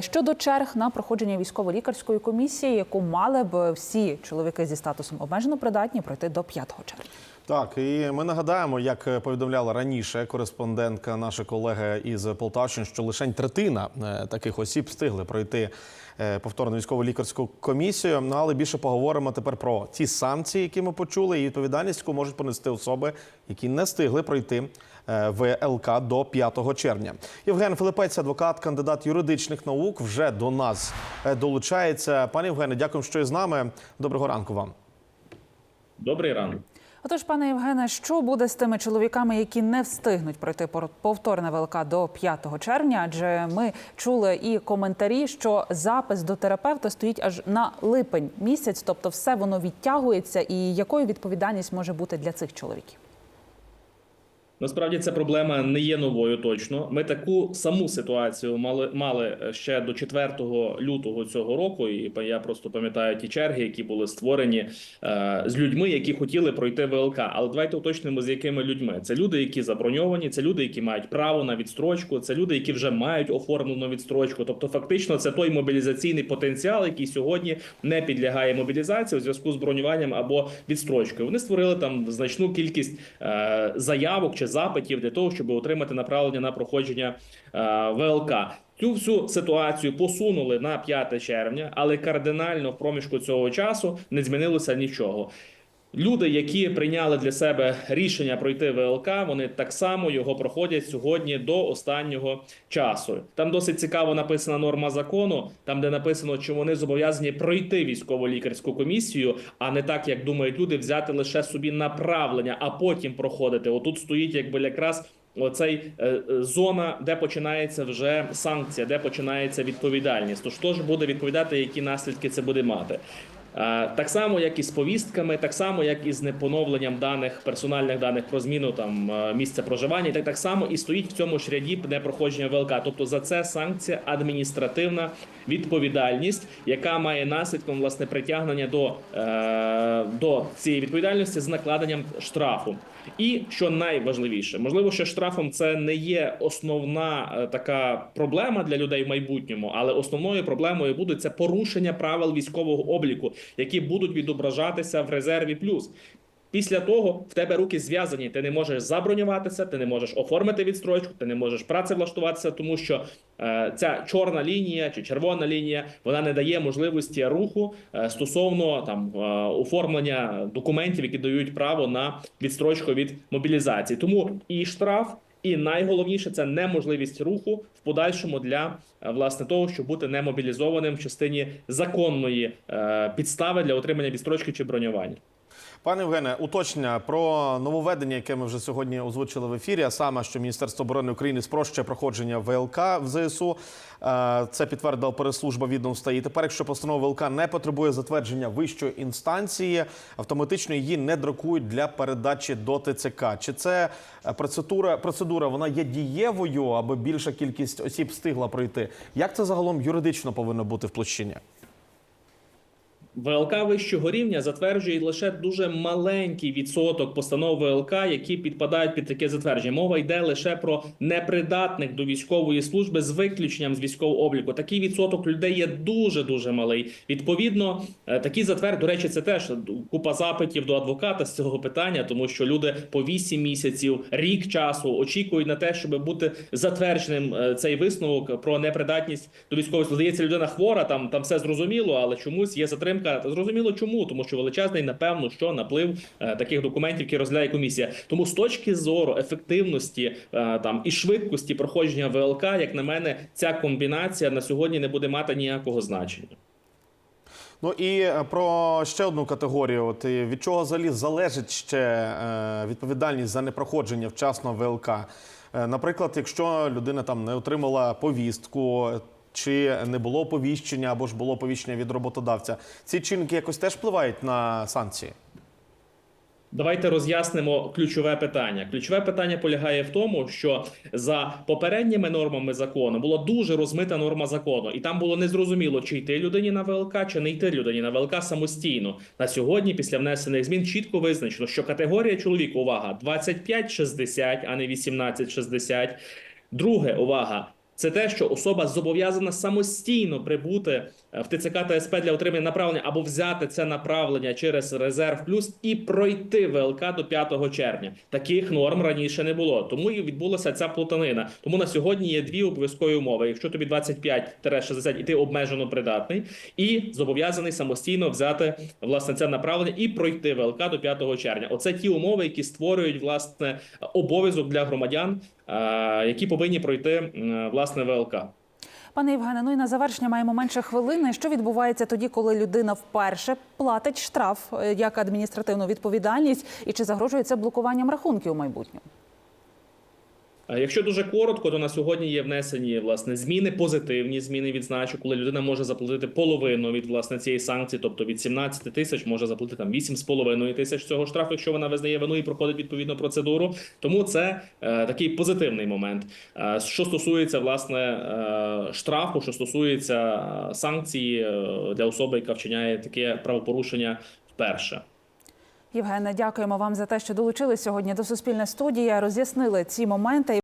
Щодо черг на проходження військово-лікарської комісії, яку мали б всі чоловіки зі статусом обмежено придатні пройти до 5 червня. Так, і ми нагадаємо, як повідомляла раніше кореспондентка, наша колега із Полтавщини, що лише третина е, таких осіб встигли пройти е, повторну військово лікарську комісію. Ну але більше поговоримо тепер про ті санкції, які ми почули, і відповідальність, яку можуть понести особи, які не встигли пройти е, ВЛК до 5 червня. Євген Филипець, адвокат, кандидат юридичних наук, вже до нас долучається. Пане Євгене, дякую, що є з нами. Доброго ранку вам. Добрий ранок. Отож, пане Євгене, що буде з тими чоловіками, які не встигнуть пройти повторне ВЛК до 5 червня? Адже ми чули і коментарі, що запис до терапевта стоїть аж на липень місяць, тобто все воно відтягується. І якою відповідальність може бути для цих чоловіків? Насправді ця проблема не є новою. Точно ми таку саму ситуацію мали мали ще до 4 лютого цього року. І я просто пам'ятаю ті черги, які були створені е, з людьми, які хотіли пройти ВЛК. Але давайте уточнимо, з якими людьми це люди, які заброньовані, це люди, які мають право на відстрочку, це люди, які вже мають оформлену відстрочку. Тобто, фактично, це той мобілізаційний потенціал, який сьогодні не підлягає мобілізації у зв'язку з бронюванням або відстрочкою. Вони створили там значну кількість е, заявок чи запитів для того, щоб отримати направлення на проходження е, ВЛК. Цю всю ситуацію посунули на 5 червня, але кардинально в проміжку цього часу не змінилося нічого. Люди, які прийняли для себе рішення пройти ВЛК, вони так само його проходять сьогодні до останнього часу. Там досить цікаво написана норма закону, там де написано, що вони зобов'язані пройти військово-лікарську комісію, а не так, як думають люди, взяти лише собі направлення, а потім проходити. Отут стоїть якби якраз. Оцей е, е, зона, де починається вже санкція, де починається відповідальність. Тож хто ж буде відповідати, які наслідки це буде мати? Е, Так само, як і з повістками, так само, як і з непоновленням даних персональних даних про зміну там е, місця проживання, так так само і стоїть в цьому ж ряді непроходження ВЛК. Тобто за це санкція адміністративна відповідальність, яка має наслідком власне притягнення до, е, до цієї відповідальності з накладенням штрафу. І що найважливіше, можливо, що штрафом це не є основна така проблема для людей в майбутньому, але основною проблемою буде це порушення правил військового обліку, які будуть відображатися в резерві плюс. Після того в тебе руки зв'язані. Ти не можеш забронюватися, ти не можеш оформити відстрочку, ти не можеш працевлаштуватися, тому що е, ця чорна лінія чи червона лінія вона не дає можливості руху е, стосовно там е, оформлення документів, які дають право на відстрочку від мобілізації. Тому і штраф. І найголовніше це неможливість руху в подальшому для е, власне того, щоб бути немобілізованим в частині законної е, підстави для отримання відстрочки чи бронювання. Пане Євгене, уточнення про нововведення, яке ми вже сьогодні озвучили в ефірі, а саме, що Міністерство оборони України спрощує проходження ВЛК в ЗСУ. Е, Це підтвердила прес-служба відомства. І тепер, якщо постанова ВЛК не потребує затвердження вищої інстанції, автоматично її не друкують для передачі до ТЦК. Чи це е, процедура, процедура вона є дієвою, аби більша кількість осіб встигла пройти? Як це загалом юридично повинно бути в площині? ВЛК вищого рівня затверджує лише дуже маленький відсоток постанов ВЛК, які підпадають під таке затвердження. Мова йде лише про непридатних до військової служби з виключенням з військового обліку. Такий відсоток людей є дуже дуже малий. Відповідно, е, такі затвердження, до речі, це теж купа запитів до адвоката з цього питання, тому що люди по 8 місяців, рік часу очікують на те, щоб бути затвердженим е, цей висновок про непридатність до військової служби. Здається, людина хвора, там там все зрозуміло, але чомусь є затримка. Зрозуміло, чому, тому що величезний, напевно, що наплив е, таких документів, які розглядає комісія. Тому з точки зору ефективності е, там і швидкості проходження ВЛК, як на мене, ця комбінація на сьогодні не буде мати ніякого значення. Ну і е, про ще одну категорію: От від чого взагалі залежить ще відповідальність за непроходження вчасно ВЛК? Наприклад, якщо людина там не отримала повістку. Чи не було оповіщення або ж було оповіщення від роботодавця? Ці чинники якось теж впливають на санкції? Давайте роз'яснимо ключове питання. Ключове питання полягає в тому, що за попередніми нормами закону була дуже розмита норма закону, і там було незрозуміло, чи йти людині на ВЛК, чи не йти людині на ВЛК самостійно. На сьогодні, після внесених змін, чітко визначено, що категорія чоловік, увага, 25-60, а не 18-60. Друге, увага. Це те, що особа зобов'язана самостійно прибути е, в ТЦК та СП для отримання направлення або взяти це направлення через резерв плюс і пройти ВЛК до 5 червня. Таких норм раніше не було, тому і відбулася ця плутанина. Тому на сьогодні є дві обов'язкові умови. Якщо тобі 25-60 і ти обмежено придатний, і зобов'язаний самостійно взяти власне це направлення і пройти ВЛК до 5 червня. Оце ті умови, які створюють власне обов'язок для громадян, е, які повинні пройти м, власне ВЛК. Пане Євгене, ну і на завершення маємо менше хвилини. Що відбувається тоді, коли людина вперше платить штраф е, як адміністративну відповідальність, і чи загрожує це блокуванням рахунків у майбутньому? Е, Якщо дуже коротко, то на сьогодні є внесені власне зміни, позитивні зміни відзначу, коли людина може заплатити половину від власне цієї санкції, тобто від 17 тисяч може заплатити там 8,5 тисяч цього штрафу, якщо вона визнає вину і проходить відповідну процедуру. Тому це е, такий позитивний момент. Е, що стосується власне е, штрафу, що стосується е, санкції е, для особи, яка вчиняє таке правопорушення вперше. Євгене, дякуємо вам за те, що долучились сьогодні до Суспільної студії, роз'яснили ці моменти.